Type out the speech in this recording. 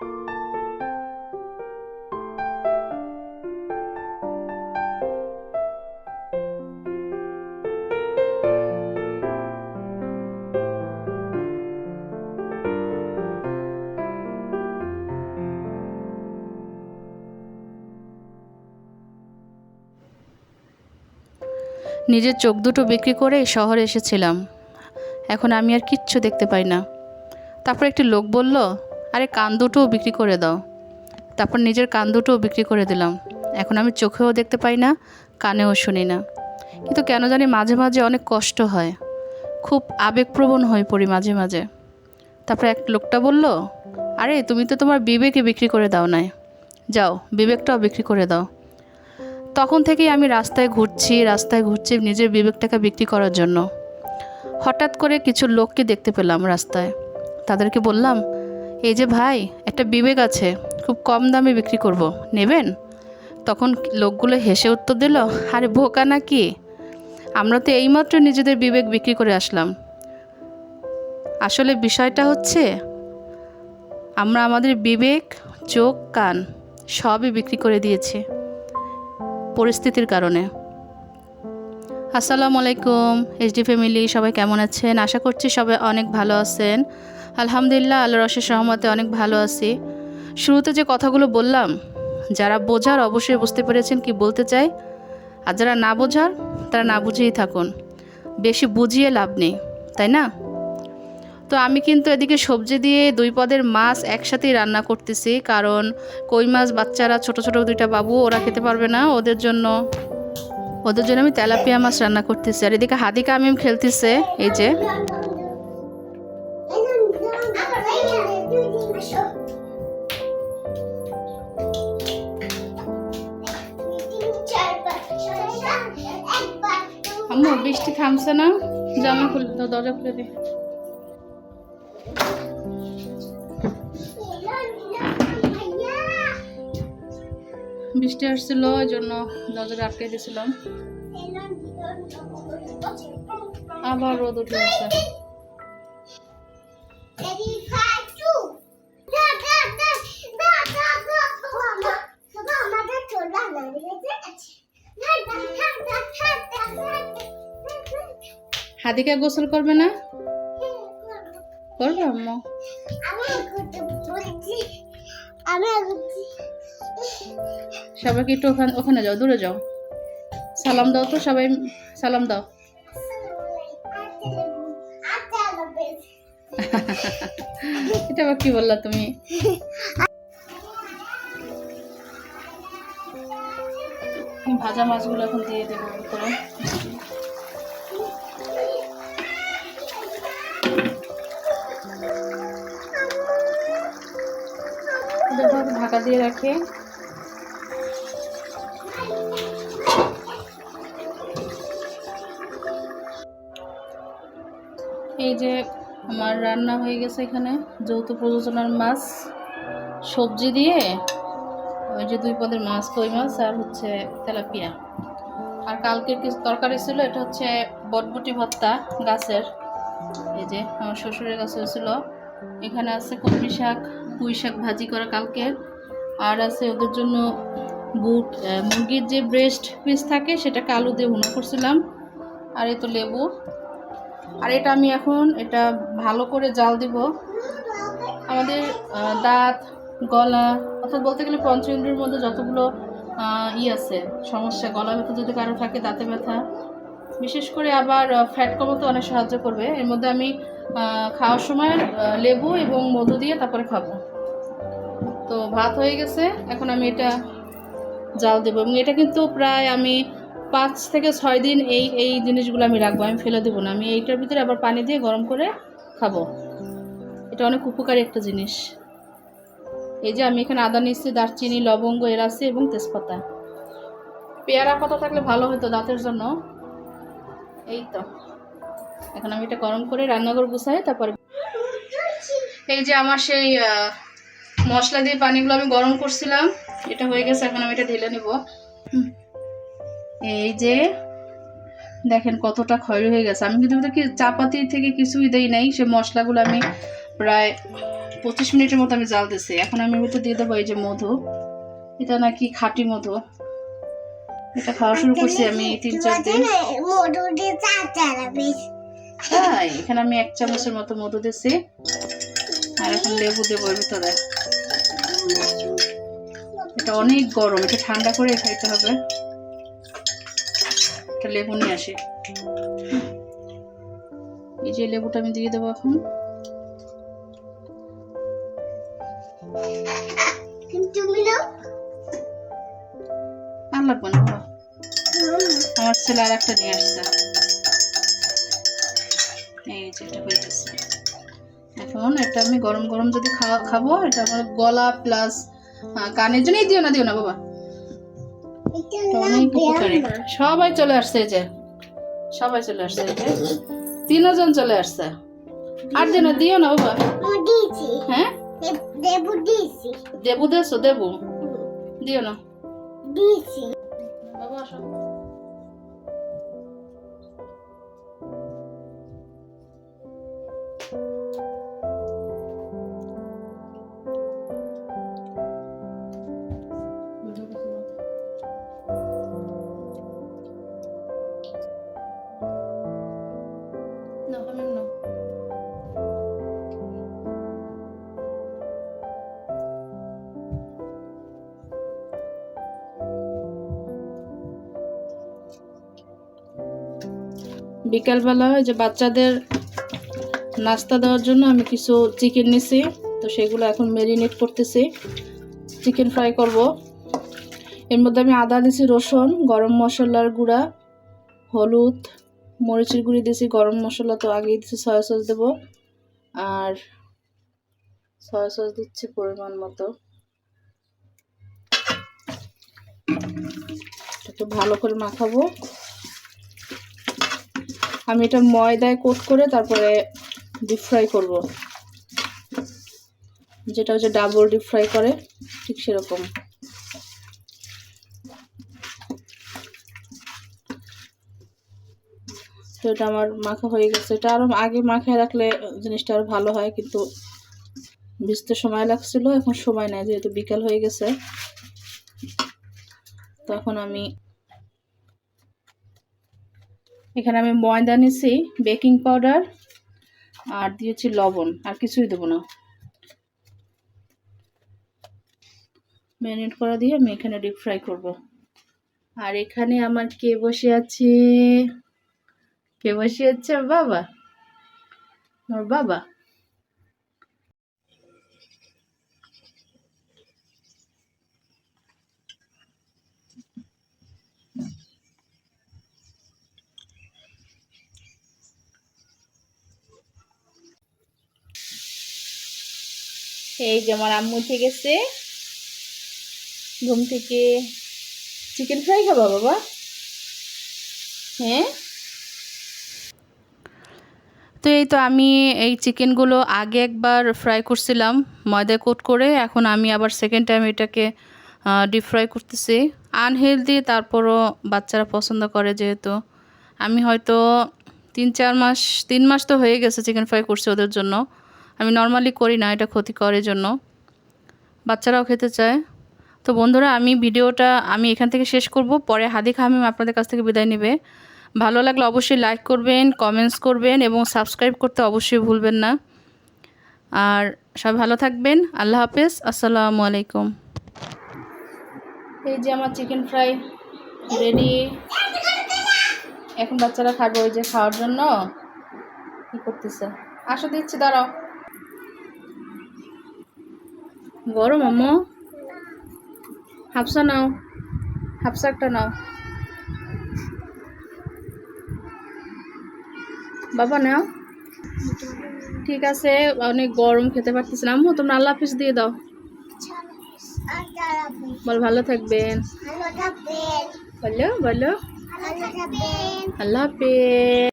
নিজের চোখ দুটো বিক্রি করে শহরে এসেছিলাম। এখন আমি আর কিচ্ছু দেখতে পাই না। তারপর একটি লোক বলল আরে কান দুটোও বিক্রি করে দাও। তারপর নিজের কান দুটোও বিক্রি করে দিলাম। এখন আমি চোখেও দেখতে পাই না, কানেও শুনি না। কিন্তু কেন জানি মাঝে মাঝে অনেক কষ্ট হয়। খুব আবেগপ্রবণ হয়ে পড়ি মাঝে মাঝে। তারপর এক লোকটা বলল, আরে, তুমি তো তোমার বিবেকে বিক্রি করে দাও নাই। যাও, বিবেকটাও বিক্রি করে দাও। তখন থেকেই আমি রাস্তায় ঘুরছি রাস্তায় ঘুরছি নিজের বিবেকটাকে বিক্রি করার জন্য। হঠাৎ করে কিছু লোককে দেখতে পেলাম রাস্তায়। তাদেরকে বললাম এই যে ভাই, একটা বিবেক আছে, খুব কম দামে বিক্রি করব, নেবেন? তখন লোকগুলো হেসে উত্তর দিল, আরে বোকা নাকি? আমরা তো এইমাত্র নিজেদের বিবেক বিক্রি করে আসলাম। আসলে বিষয়টা হচ্ছে, আমরা আমাদের বিবেক, চোখ, কান সবই বিক্রি করে দিয়েছি, পরিস্থিতির কারণে। আসসালামু আলাইকুম এইচডি ফ্যামিলি, সবাই কেমন আছেন? আশা করছি সবাই অনেক ভালো আছেন। আলহামদুলিল্লাহ আল্লাহ রসের সহমতে অনেক ভালো আছি। শুরুতে যে কথাগুলো বললাম, যারা বোঝার অবশ্যই বুঝতে পেরেছেন কি বলতে চাই। আর যারা না বোঝার, তারা না বুঝেই থাকুন। বেশি বুঝিয়ে লাভ নেই, তাই না? তো আমি কিন্তু এদিকে সবজি দিয়ে দুই পদের মাছ একসাথেই রান্না করতেছি, কারণ কই মাছ বাচ্চারা, ছোট ছোট দুইটা বাবু, ওরা খেতে পারবে না, ওদের জন্য ওদের জন্য আমি তেলাপিয়া মাছ রান্না করতেছি। আর এদিকে হাদিকা আমিম খেলতেছে, এই যে। আম্মু, বৃষ্টি থামছে না? জামা খুলে দাও, দরজা খুলে দি। বৃষ্টি আসছিল ওই জন্য দরজাটা আটকে দিয়েছিলাম। আবার রোদ উঠে গেছে। হাদিকা গোসল করবে না? করবে আম্মু? সবাইকে একটু ওখানে ওখানে যাও, দূরে যাও। সালাম দাও তো সবাই, সালাম দাও। এটা আবার কি বললা তুমি? ভাজা মাছগুলো এখন দিয়ে দেবো ওর ঢাকা দিয়ে রাখে। এই যে আমার রান্না হয়ে গেছে এখানে, যৌথ প্রযোজনার মাছ। সবজি দিয়ে ওই যে দুই পদের মাছ, কই মাছ আর হচ্ছে তেলাপিয়া। আর কালকের কিছু তরকারি ছিল, এটা হচ্ছে বটবটি ভত্তা গাছের। এই যে আমার শ্বশুরের গাছে হয়েছিল। এখানে আছে কলমি শাক, পুঁই শাক ভাজি করা কালকে আর আছে ওদের জন্য বুট মুরগির যে ব্রেস্ট পিস থাকে সেটা কালো দিয়ে ভুনা করছিলাম। আর এ তো লেবু। আর এটা আমি এখন এটা ভালো করে জাল দিব। আমাদের দাঁত, গলা অর্থাৎ বলতে গেলে পঞ্চেন্দ্রের মধ্যে যতগুলো ই আছে, সমস্যা, গলা ব্যথা যদি কারও থাকে, দাঁতে ব্যথা। বিশেষ করে আবার ফ্যাট কমাতে অনেক সাহায্য করবে। এর মধ্যে আমি খাওয়ার সময় লেবু এবং মধু দিয়ে তারপরে খাব। তো ভাত হয়ে গেছে। এখন আমি এটা জাল দেবো এবং এটা কিন্তু প্রায় আমি পাঁচ থেকে ছয় দিন এই এই জিনিসগুলো আমি রাখব। আমি ফেলে দেবো না। আমি এইটার ভিতরে আবার পানি দিয়ে গরম করে খাব। এটা অনেক উপকারী একটা জিনিস। এই যে আমি এখানে আদা নিচ্ছি দারচিনি, লবঙ্গ, এলাচি এবং তেজপাতা। পেয়ারা পাতা থাকলে ভালো হতো দাঁতের জন্য। এই তো। এখন আমি এটা গরম করে রান্নাঘর গুছাই, তারপরে এই যে আমার সেই মশলা দিয়ে পানিগুলো আমি গরম করছিলাম। এটা হয়ে গেছে এখন আমি এটা ঢেলে নেব। এই যে দেখেন কতটা ক্ষয় হয়ে গেছে। আমি কিন্তু চাপাতি থেকে কিছুই দেই নাই সে মশলাগুলো আমি প্রায় পঁচিশ মিনিটের মতো আমি জাল দিছি এখন আমি ওটা দিয়ে দেবো এই যে মধু। এটা নাকি খাঁটি মধু। এটা খাওয়া শুরু করছি আমি তিন চার দিন। তাই এখানে আমি এক চামচের মতো মধু দিছি। আর এখন লেবু দেবো ভিতরে। এটা অনেক গরম, এটা ঠান্ডা করে খাইতে হবে। একটা লেবু নিয়ে আসি। এই যে লেবুটা আমি দিয়ে দেবো এখন। আর লাগবে না আমার ছেলে আর একটা নিয়ে আসছে। এই যে এটা হয়ে গেছে এখন এটা আমি গরম গরম যদি খাওয়া খাব এটা আমার গলা প্লাস কানের জন্যই দিও না দিও না বাবা। অনেক উপকারী। সবাই চলে আসছে যে। সবাই চলে আসছে যে। তিনজন চলে আসছে। আর দিও না দিও না বাবা। হ্যাঁ? দেবু দেছো দেবু? দিও না। বাবা বিকালবেলা যে বাচ্চাদের নাস্তা দেওয়ার জন্য আমি কিছু চিকেন নিছি। তো সেগুলো এখন ম্যারিনেট করতেছি। চিকেন ফ্রাই করব। এর মধ্যে আমি আদা দিছি, রসুন, গরম মশলার গুঁড়া, হলুদ, মরিচের গুঁড়ি দিয়েছি গরম মশলা তো আগেই দিচ্ছি সয়া সস দেবো। আর সয়া সস দিচ্ছি পরিমাণ মতো। একটু ভালো করে মাখাবো। আমি এটা ময়দায় কোট করে তারপরে ডিপ ফ্রাই করব। যেটা হচ্ছে ডাবল ডিপ ফ্রাই করে, ঠিক সেরকম। তো এটা আমার মাখা হয়ে গেছে। এটা আরও আগে মাখায় রাখলে জিনিসটা আরও ভালো হয়, কিন্তু ভিজতে সময় লাগছিল, এখন সময় নেই, যেহেতু বিকাল হয়ে গেছে। তখন আমি এখানে আমি ময়দা নিছি বেকিং পাউডার, আর দিয়েছি লবণ, আর কিছুই দেবো না। ম্যারিনেট করা দিয়ে আমি এখানে ডিপ ফ্রাই করব। আর এখানে আমার কে বসে আছে? কে বসে আছে? বাবা। আমার বাবা। এই যে আমার আম্মু উঠে গেছে। ঘুম থেকে চিকেন ফ্রাই খাবা বাবা। হ্যাঁ? তো এই তো আমি এই চিকেনগুলো আগে একবার ফ্রাই করছিলাম, ময়দা কোট করে। এখন আমি আবার সেকেন্ড টাইম এটাকে ডিপ ফ্রাই করতেছি। আনহেলদি তারপরও বাচ্চারা পছন্দ করে যেহেতু। আমি হয়তো তিন, চার মাস, তিন মাস তো হয়ে গেছে চিকেন ফ্রাই করছি ওদের জন্য। আমি নর্মালি করি না, এটা ক্ষতিকর এর জন্য। বাচ্চারাও খেতে চায়। তো বন্ধুরা, আমি ভিডিওটা আমি এখান থেকে শেষ করব। পরে হাদি খামিম আপনাদের কাছ থেকে বিদায় নেবে। ভালো লাগলে অবশ্যই লাইক করবেন কমেন্টস করবেন এবং সাবস্ক্রাইব করতে অবশ্যই ভুলবেন না। আর সবাই ভালো থাকবেন। আল্লাহ হাফেজ। আসসালামু আলাইকুম। এই যে আমার চিকেন ফ্রাই রেডি এখন বাচ্চারা খাবে ওই যে খাওয়ার জন্য। কি করতেছে? আসো দিচ্ছি, দাঁড়াও। গরম আম্মু। হাফসা নাও। হাফসা একটা নাও। বাবা নাও। ঠিক আছে অনেক গরম খেতে পারতেছি না। আম্মু তোমরা আল্লাহ হাফিজ দিয়ে দাও। বল ভালো থাকবেন। ভালো থাকবেন। বলো বলো। আল্লাহ হাফিজ।